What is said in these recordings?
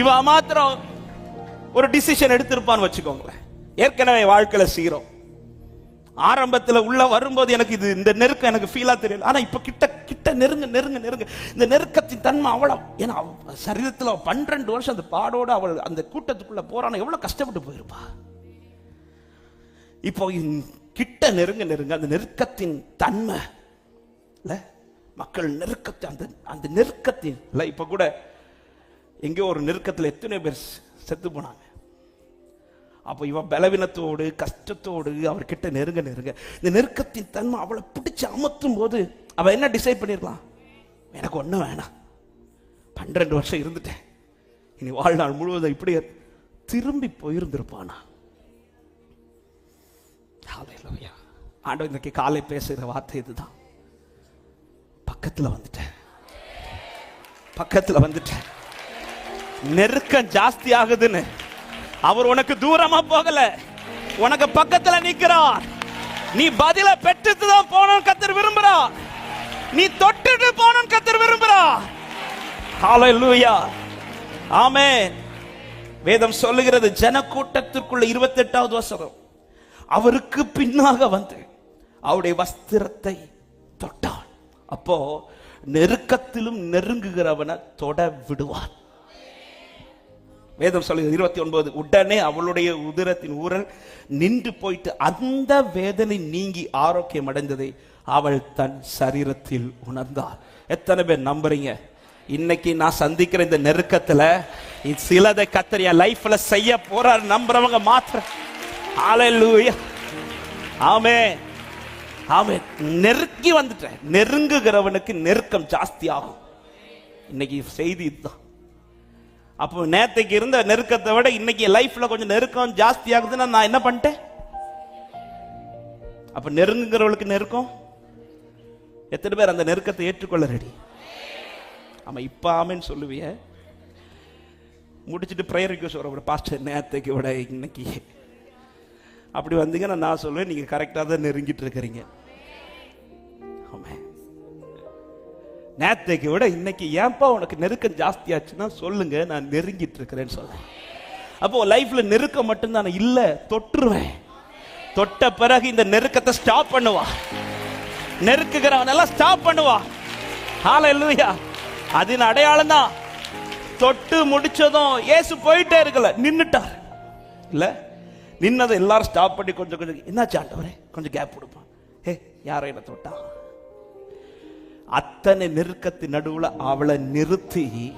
இவன் மாத்திரம் ஒரு டிசிஷன் எடுத்திருப்பான்னு வச்சுக்கோங்களேன். ஏற்கனவே வாழ்க்கையில சீரும் ஆரம்பத்துல உள்ள வரும்போது எனக்கு இது இந்த நெருக்கம் எனக்கு ஃபீலா தெரியல. ஆனா இப்ப கிட்ட கிட்ட நெருங்க நெருங்க நெருங்க. இந்த நெருக்கத்தின் தன்மை அவ்வளோ. ஏன்னா அவ சரீரத்துல வருஷம் அந்த பாடோட அவள் அந்த கூட்டத்துக்குள்ள போறான எவ்வளவு கஷ்டப்பட்டு போயிருப்பா? இப்போ கிட்ட நெருங்க நெருங்க. அந்த நெருக்கத்தின் தன்மை இல்ல? மக்கள் நெருக்கத்தை அந்த அந்த நெருக்கத்தின் இல்ல இப்போ கூட எங்கேயோ ஒரு நெருக்கத்தில் எத்தனை பேர் செத்து போனாங்க. அப்போ இவன் பலவீனத்தோடு கஷ்டத்தோடு அவர்கிட்ட நெருங்க நெருங்க. இந்த நெருக்கத்தின் தன்மை அவளை பிடிச்சி அமர்த்தும் போது அவள் என்ன டிசைட் பண்ணிருக்கலாம் எனக்கு ஒன்றும் வேணாம். பன்னிரெண்டு வருஷம் இருந்துட்டேன். இனி வாழ்நாள் முழுவதும் இப்படியே திரும்பி போயிருந்திருப்பானா? ஹalleluya. ஆண்டவர் இன்னைக்கு காலை பேசுகிற வார்த்தை இதுதான். பக்கத்தில் வந்துட்டேன். பக்கத்தில் வந்துட்டேன். நெருக்கம் ஜாஸ்தி ஆகுதுன்னு அவர் உனக்கு தூரமா போகல. உனக்கு பக்கத்துல நிக்கிறார். நீ பதில பெற்றுட்டு தான் போகணும் கத்தர் விரும்புறார். நீ தொட்டுட்டு போகணும் கத்தர் விரும்புறார். ஹalleluya ஆமென் வேதம் சொல்லுகிறது ஜனக்கூட்டத்திற்குள்ள இருபத்தி எட்டாவது வசனம். அவருக்கு பின்னாக வந்து அவருடைய வஸ்திரத்தை தொட்டான். அப்போ நெருக்கத்திலும் நெருங்குகிறவனை தொட விடுவான் வேதம் சொல்லுது இருபத்தி ஒன்பது உடனே அவளுடைய உதிரத்தின் ஊரல் நின்று போயிட்டு அந்த வேதனை நீங்கி ஆரோக்கியம் அடைந்ததை அவள் தன் சரீரத்தில் உணர்ந்தாள். எத்தனை பேர் நம்புறீங்க? இன்னைக்கு நான் சந்திக்கிற இந்த நெருக்கத்துல சிலதை கத்தர் என் லைஃப்ல செய்ய போறார் நம்புறவங்க மாத்திர ஹalleluya ஆமே ஆமே நெருக்கி வந்துட்டேன். நெருங்குகிறவனுக்கு நெருக்கம் ஜாஸ்தி ஆகும் இன்னைக்கு செய்தி இதுதான். அப்போ நேத்தைக்கு இருந்த நெருக்கத்தை விட இன்னைக்கு லைஃப்ல கொஞ்சம் நெருக்கம் ஜாஸ்தி ஆகுதுன்னா நான் என்ன பண்ணிட்டேன்? அப்ப நெருங்குங்கிறவளுக்கு நெருக்கம்? எத்தனை பேர் அந்த நெருக்கத்தை ஏற்றுக்கொள்ள ரெடி ஆமா இப்ப ஆமென்னு சொல்லுவிய. முடிச்சுட்டு ப்ரேயர் ரிக்வஸ்ட் வர பாஸ்டர் நேத்தைக்கு விட இன்னைக்கு. அப்படி வந்தீங்கன்னா நான் சொல்லுவேன் நீங்க கரெக்டாக தான் நெருங்கிட்டு இருக்கிறீங்க. நேத்தைக்கு விட இன்னைக்கு ஏன்பா உனக்கு நெருக்கம் ஜாஸ்தியாச்சுன்னா சொல்லுங்க நான் நெருங்கிட்டு இருக்கிறேன்னு சொல்றேன். அப்போ லைஃப்ல நெருக்கம் மட்டும்தான் இல்ல தொட்டுருவேன் தொட்ட பிறகு இந்த நெருக்கத்தை ஸ்டாப் பண்ணுவா. நெருக்குகிறவன் எல்லாம் ஸ்டாப் பண்ணுவா. ஹalleluya அதன் அடையாளம் தான். தொட்டு முடிச்சதும் ஏசு போயிட்டே இருக்கல நின்னுட்டார். இல்ல நின்னதை எல்லாரும் ஸ்டாப் பண்ணி கொஞ்சம் கொஞ்சம் என்னாச்சு ஆண்டவரே? கொஞ்சம் கேப் கொடுப்பான் ஏ யாரும் என்ன தொட்டா அத்தனை நெருக்கத்தின் நடுவுல அவளை நிறுத்தி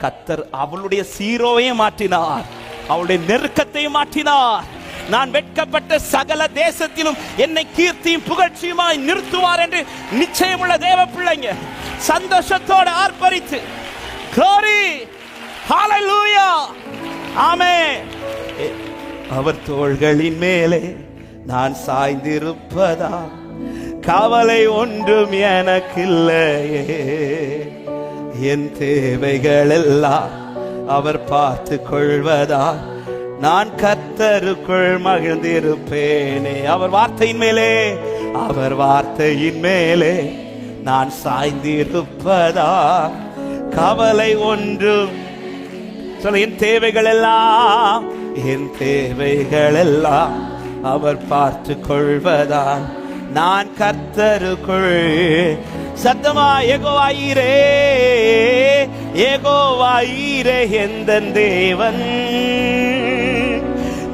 கத்தர் அவளுடைய சீரோவையும் மாற்றினார். அவளுடைய நெருக்கத்தையும் மாற்றினார். நான் வெட்கப்பட்ட சகல தேசத்திலும் என்னை கீர்த்தியும் புகழ்ச்சியுமாய் நிறுத்துவார் என்று நிச்சயமுள்ள தேவ பிள்ளைங்க சந்தோஷத்தோட ஆர்ப்பரித்து கோரி hallelujah! ஆமென். அவர் தோள்களின் மேலே நான் சாய்ந்திருப்பதா கவலை ஒன்றும் எனக்கில்லையே. என் தேவைகள் எல்லாம் அவர் பார்த்து கொள்வதா நான் கத்தருக்குள் மகிழ்ந்திருப்பேனே. அவர் வார்த்தையின் மேலே அவர் வார்த்தையின் மேலே நான் சாய்ந்திருப்பதா? கவலை ஒன்றும் சொல்ல என் தேவைகள் எல்லாம் என் தேவைகள் எல்லாம் அவர் பார்த்து கொள்வதான் நான் கர்த்தருக்குள். சத்தமா ஏகோவாயிரே ஏகோவாயிரே எந்த தேவன்?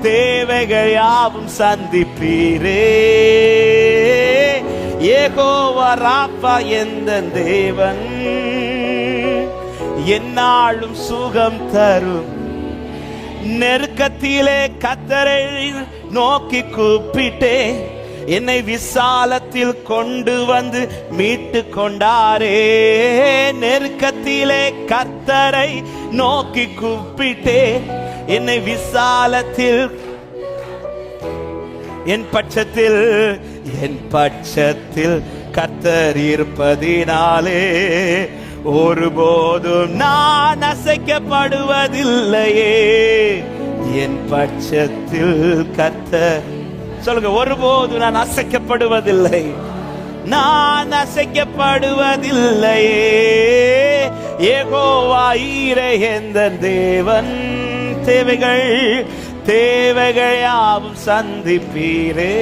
தேவைகள் யாவும் சந்திப்பீரே. ஏகோவா ராப்பா எந்த தேவன்? என்னாலும் சுகம் தரும். நெருக்கத்திலே கத்தரை நோக்கி கூப்பிட்டேன். என்னை விசாலத்தில் கொண்டு வந்து மீட்டு கொண்டாரே. நெருக்கத்திலே கத்தரை நோக்கி கூப்பிட்டே என்னை விசாலத்தில் என் பட்சத்தில் என் பட்சத்தில் கத்தர் இருப்பதினாலே ஒருபோதும் நான் அசைக்கப்படுவதில்லையே. என் பட்சத்தில் கத்தர் சொல்லுங்க ஒருபோது நான் அசைக்கப்படுவதில்லை. நான் அசைக்கப்படுவதில்லை. ஏகோவாயிரே எந்த தேவன்? தேவைகள் தேவைகள் யாவும் சந்திப்பீரே.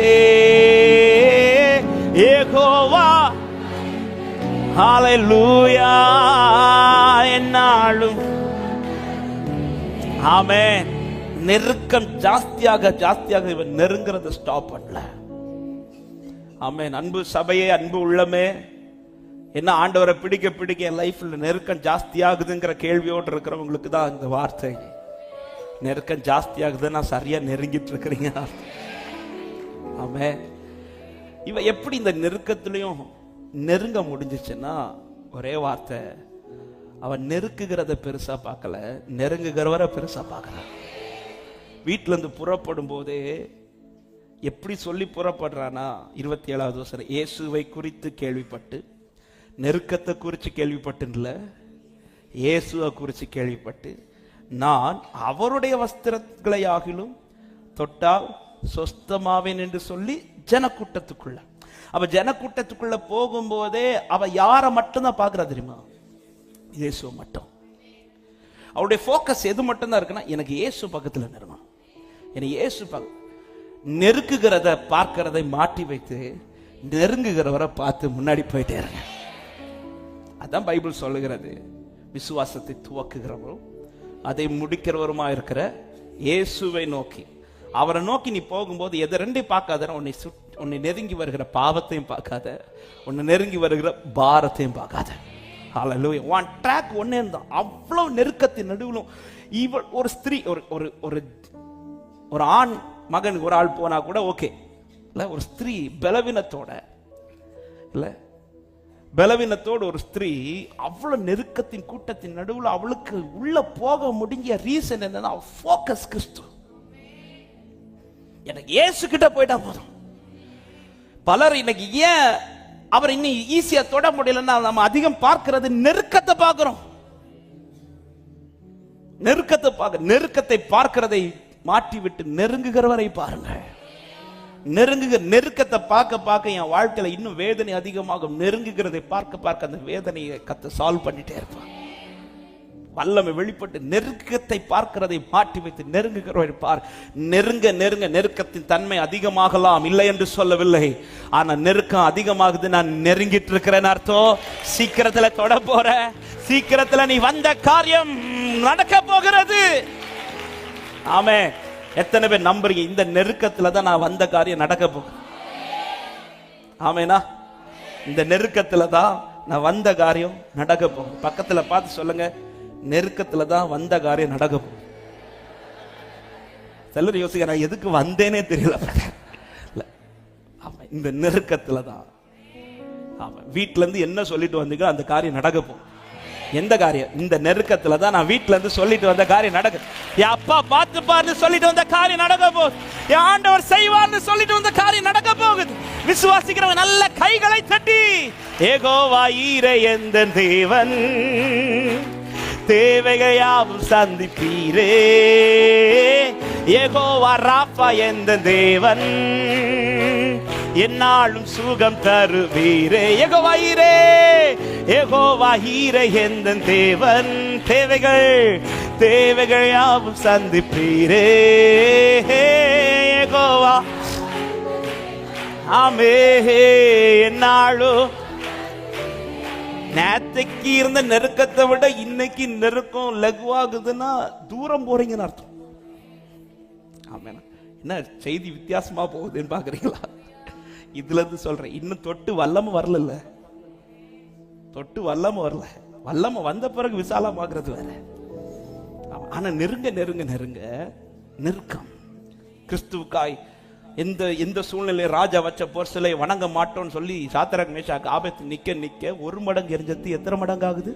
ஏகோவா ஹalleluya என்னாலும். ஆமென். நெருக்கம் ஜாஸ்தியாக ஜாஸ்தியாக இவன் நெருங்கிறத ஸ்டாப் பண்ணல. ஆமேன். அன்பு சபையே அன்பு உள்ளமே. என்ன ஆண்டவரை பிடிக்க பிடிக்க என் லைஃப்ல நெருக்கம் ஜாஸ்தியாகுதுங்கிற கேள்வியோடு இருக்கிறவங்களுக்கு தான் இந்த வார்த்தை. நெருக்கம் ஜாஸ்தியாகுது நான் சரியா நெருங்கிட்டு இருக்கிறீங்க. ஆமே இவ எப்படி இந்த நெருக்கத்திலையும் நெருங்க முடிஞ்சிச்சுன்னா ஒரே வார்த்தை. அவன் நெருக்குகிறத பெருசா பார்க்கல நெருங்குகிறவரை பெருசா பார்க்கறான். வீட்டிலேருந்து புறப்படும் போதே எப்படி சொல்லி புறப்படுறானா இருபத்தி ஏழாவது வருஷம் இயேசுவை குறித்து கேள்விப்பட்டு நெருக்கத்தை குறித்து கேள்விப்பட்டுல இயேசுவை குறித்து கேள்விப்பட்டு நான் அவருடைய வஸ்திரங்களை ஆகிலும் தொட்டால் சொஸ்தமாவேன் என்று சொல்லி ஜனக்கூட்டத்துக்குள்ள. அவ ஜனக்கூட்டத்துக்குள்ள போகும்போதே அவ யாரை மட்டும்தான் பார்க்குறா தெரியுமா? இயேசுவை மட்டும். அவருடைய ஃபோக்கஸ் எது மட்டும்தான் இருக்குன்னா எனக்கு இயேசு பக்கத்தில் நிறுவனம் என்னை இயேசு நெருக்குகிறத பார்க்கிறதை மாற்றி வைத்து நெருங்குகிறவரை பார்த்து முன்னாடி போயிட்டே இருங்க. அதான் பைபிள் சொல்லுகிறது. விசுவாசத்தை துவக்குகிறவரும் அதை முடிக்கிறவருமா இருக்கிற இயேசுவை நோக்கி. அவரை நோக்கி நீ போகும்போது எதை ரெண்டையும் பார்க்காத உன்னை சுட் உன்னை நெருங்கி வருகிற பாவத்தையும் பார்க்காத உன்னை நெருங்கி வருகிற பாரத்தையும் பார்க்காத. ஹalleluya ஒன் ட்ராக் ஒன்னே இருந்தான் அவ்வளவு நெருக்கத்தின் நடுவிலும் இவள் ஒரு ஸ்திரீ ஒரு ஒரு ஒரு ஒரு ஆண் மகனுக்கு ஒரு ஆள் போனா கூட ஓகே. இல்லை ஒரு ஸ்திரீ பலவீனத்தோட இல்லை பலவீனத்தோடு ஒரு ஸ்திரீ அவ்வளோ நெருக்கத்தின் கூட்டத்தின் நடுவில் அவளுக்கு உள்ள போக முடிஞ்ச ரீசன் என்னன்னா ஃபோக்கஸ் கிறிஸ்து. எனக்கு ஏசு கிட்ட போயிட்டா போதும். பலர் இன்னைக்கு ஏன் அவர் இன்னும் ஈஸியா தொட முடியலன்னா நம்ம அதிகம் பார்க்கிறது நெருக்கத்தை பார்க்கிறோம். நெருக்கத்தை பார்க்க நெருக்கத்தை பார்க்கிறதை மாற்றிவிட்டு நெருங்குகிறவரை பாருங்கள். நெருங்குகிற நெருக்கத்தை பார்க்க பார்க்க என் வாழ்க்கையில இன்னும் வேதனை அதிகமாகும். நெருங்குகிறதை பார்க்க பார்க்க அந்த வேதனையை கத்த சால்வ் பண்ணிட்டே இருப்பான் வல்லமை வெளிப்பட்டு நெருக்கத்தை பார்க்கிறதை மாற்றி வைத்து நெருங்குகிறவரை பார். நெருங்க நெருங்க நெருக்கத்தின் தன்மை அதிகமாகலாம் இல்லை என்று சொல்லவில்லை. ஆனா நெருக்கம் அதிகமாகுது நான் நெருங்கிட்டு இருக்கிறேன் அர்த்தம் சீக்கிரத்துல தொட போற சீக்கிரத்துல நீ வந்த காரியம் நடக்க போகிறது. ஆமே எத்தனை பேர் நம்புறீங்க? இந்த நெருக்கத்துல தான் நான் வந்த காரியம் நடக்க போகுது. ஆமேனா? இந்த நெருக்கத்துல தான் நான் வந்த காரியம் நடக்க போகுது. பக்கத்துல பார்த்து சொல்லுங்க. நெருக்கத்துல தான் வந்த காரியம் நடக்க போகுது. சிலர் யோசிக்க நான் எதுக்கு வந்தேனே தெரியல. இந்த நெருக்கத்துல தான். ஆமா வீட்டுல இருந்து என்ன சொல்லிட்டு வந்தீங்களோ அந்த காரியம் நடக்க போகும் எந்த காரியம்? இந்த நெருக்கத்துல தான் நான் வீட்ல இருந்து சொல்லிட்டு வந்த காரியம் நடக்குது. என் அப்பா பார்த்து சொல்லிட்டு வந்த காரியம் நடக்க போகுது. என் ஆண்டவர் செய்வார்னு சொல்லிட்டு வந்த காரியம் நடக்க போகுது. விசுவாசிக்கிறவங்க நல்ல கைகளை தட்டி ஏகோவா ஈர எந்த தேவன்? தேவைகள் சந்திப்பீரே. ஏகோவா ராப்பா எந்த தேவன்? என்னாலும் சுகம் தருவீரே. ஏகோவாயிரே ஏகோவாயிரே எந்த தேவன்? தேவைகள் தேவைகள் யாவும் சந்திப்பீரே. ஏகோவா. ஆமே என்னாலும் நேத்தைக்கு இருந்த நெருக்கத்தை விட இன்னைக்கு நெருக்கம் லகுவாகுதுன்னா தூரம் போறீங்கன்னு அர்த்தம். ஆமேனா என்ன செய்தி வித்தியாசமா போகுதுன்னு பாக்குறீங்களா? இதுல இருந்து சொல்றேன். இன்னும் தொட்டு வல்லமும் வரல தொட்டு வல்லம வரல. வல்லம வந்த பிறகு விசாலமாகிறது வேற. ஆனா நெருங்க நெருங்க நெருங்க நெருக்கம். கிறிஸ்துவுக்காய் எந்த எந்த சூழ்நிலை ராஜா வச்ச சிலை வணங்க மாட்டோம்னு சொல்லி சாத்திரக் மேஷாக்கு ஆபத்து நிக்க நிக்க ஒரு மடங்கு எரிஞ்சது எத்தனை மடங்கு ஆகுது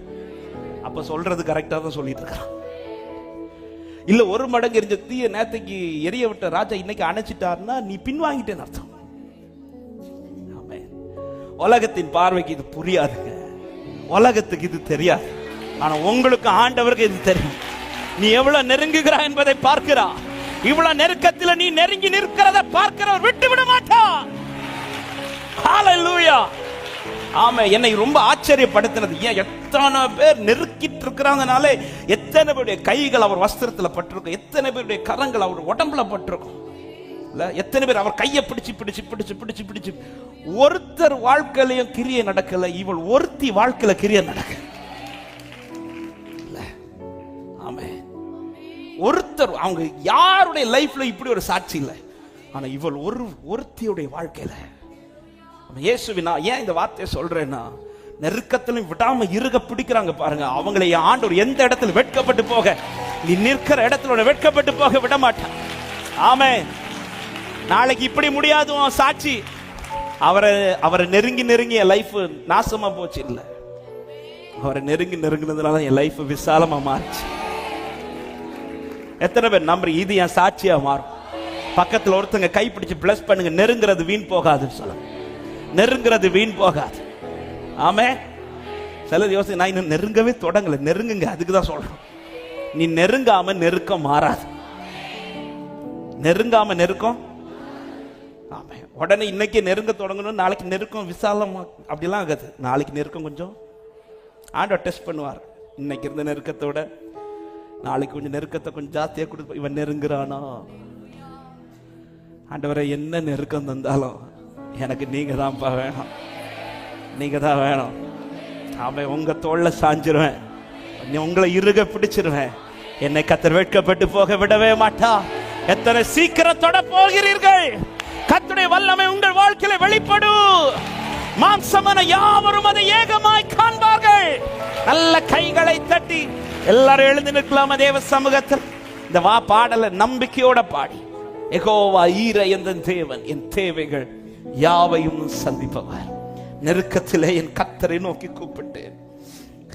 அப்ப சொல்றது கரெக்டா தான் சொல்லிட்டு இருக்கான். இல்ல ஒரு மடங்கு எரிஞ்ச தீய நேத்தைக்கு எரிய விட்ட ராஜா இன்னைக்கு அணைச்சிட்டாருன்னா நீ பின்வாங்கிட்டேன்னு அர்த்தம். உலகத்தின் பார்வைக்கு இது புரியாதுங்க. உலகத்துக்கு இது தெரியாது. ஆனா உங்களுக்கு ஆண்டவருக்கு இது தெரியும். நீ எவ்வளவு நெருங்குகிறாய் என்பதை பார்க்கிறா இவ்வளவு நெருக்கத்தில் நீ நெருங்கி நிற்கிறத பார்க்கிறவர் விட்டு விட மாட்டா ஹalleluya ஆமா என்னை ரொம்ப ஆச்சரியப்படுத்தினது. ஏன் எத்தனை பேர் நெருக்கிட்டு இருக்கிறாங்கனாலே எத்தனை பேருடைய கைகள் அவர் வஸ்திரத்தில் பட்டிருக்கும் எத்தனை பேருடைய கரங்கள் அவர் உடம்புல பட்டிருக்கும். எத்தனை பேர் அவர் கையை பிடிச்சு பிடிச்சு பிடிச்சு பிடிச்சு பிடிச்சு. ஒருத்தர் வாழ்க்கையிலையும் கிரிய நடக்கல இவள் ஒருத்தி வாழ்க்கையில கிரிய நடக்க ஆமே ஒருத்தர் அவங்க யாருடைய லைஃப்ல இப்படி ஒரு சாட்சி இல்லை. ஆனா இவள் ஒரு ஒருத்தியுடைய வாழ்க்கையில. இயேசுவினா ஏன் இந்த வார்த்தையை சொல்றேன்னா நெருக்கத்திலும் விடாம இருக பிடிக்கிறாங்க பாருங்க. அவங்களை ஆண்டவர் எந்த இடத்துல வெட்கப்பட்டு போக நீ நிற்கிற இடத்துல வெட்கப்பட்டு போக விட மாட்டான். ஆமே நாளைக்கு இப்படி முடியாது உன் சாட்சி. அவரை அவரை நெருங்கி நெருங்கி என் லைஃப் நாசமா போச்சு இல்ல. அவரை நெருங்கி நெருங்கினதுனால என் லைஃப் விசாலமா மாறுச்சு. எத்தனை பேர் நம்புறீங்க இது என் சாட்சியா மாறும். பக்கத்தில் ஒருத்தங்க கை பிடிச்சு பிளஸ் பண்ணுங்க நெருங்கிறது வீண் போகாதுன்னு சொல்லுங்க. நெருங்கிறது வீண் போகாது. ஆமே? சிலர் யோசனை நான் இன்னும் நெருங்கவே தொடங்கல. நெருங்குங்க அதுக்கு தான் சொல்றோம். நீ நெருங்காம நெருக்கம் மாறாது. நெருங்காம நெருக்கம் ஆமாம் உடனே இன்னைக்கு நெருங்க தொடங்கணும் நாளைக்கு நெருக்கம் விசாலமாக அப்படிலாம் ஆகாது. நாளைக்கு நெருக்கம் கொஞ்சம் ஆண்டவர் டெஸ்ட் பண்ணுவார். இன்னைக்கு இருந்த நெருக்கத்தோட நாளைக்கு கொஞ்சம் நெருக்கத்தை கொஞ்சம் ஜாஸ்தியாக கொடுத்து இவன் நெருங்குறானா? ஆண்டவரை என்ன நெருக்கம் தந்தாலும் எனக்கு நீங்க தான்ப்பா வேணும். நீங்க தான் வேணும். அவன் உங்க தோல்ல சாஞ்சிருவேன். உங்களை இருக பிடிச்சிருவேன். என்னை கத்தர் வெட்கப்பட்டு போக விடவே மாட்டா. எத்தனை சீக்கிரம் தொட போகிறீர்கள்? கத்துடைய வல்லமை உங்கள் வாழ்க்கையில வெளிப்படும் மாம்சமன யாவரும் அதை ஏகமாய் காண்பார்கள். நல்ல கைகளை தட்டி எல்லாரும் எழுந்து நிற்கலாம. தேவ சமூகத்தில் இந்த வா பாடல நம்பிக்கையோட பாடி. எகோவா ஈர எந்த தேவன்? என் தேவைகள் யாவையும் சந்திப்பவர். நெருக்கத்திலே என் கத்தரை நோக்கி கூப்பிட்டேன்.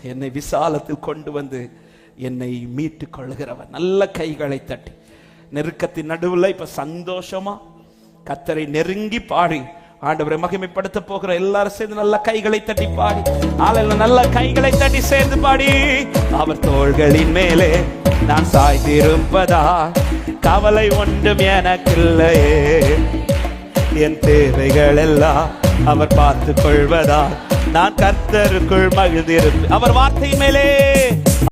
என்னை விசாலத்தில் கொண்டு வந்து என்னை மீட்டு கொள்கிறவன் நல்ல கைகளை தட்டி. நெருக்கத்தின் நடுவில் இப்ப சந்தோஷமா கத்தரை நெருங்கி பாடி. ஆண்டவரை மகிமைப்படுத்த போகிற எல்லாரும் சேர்ந்து நல்ல கைகளை தட்டி பாடி. ஆலையில நல்ல கைகளை தட்டி சேர்ந்து பாடி. அவர் தோள்களின் மேலே நான் சாய்ந்திருப்பதா? கவலை ஒன்றும் எனக்கில்லையே. என் தேவைகள் எல்லாம் அவர் பார்த்து கொள்வதா? நான் கர்த்தருக்குள் மகிழ்ந்திருப்பேன். அவர் வார்த்தை மேலே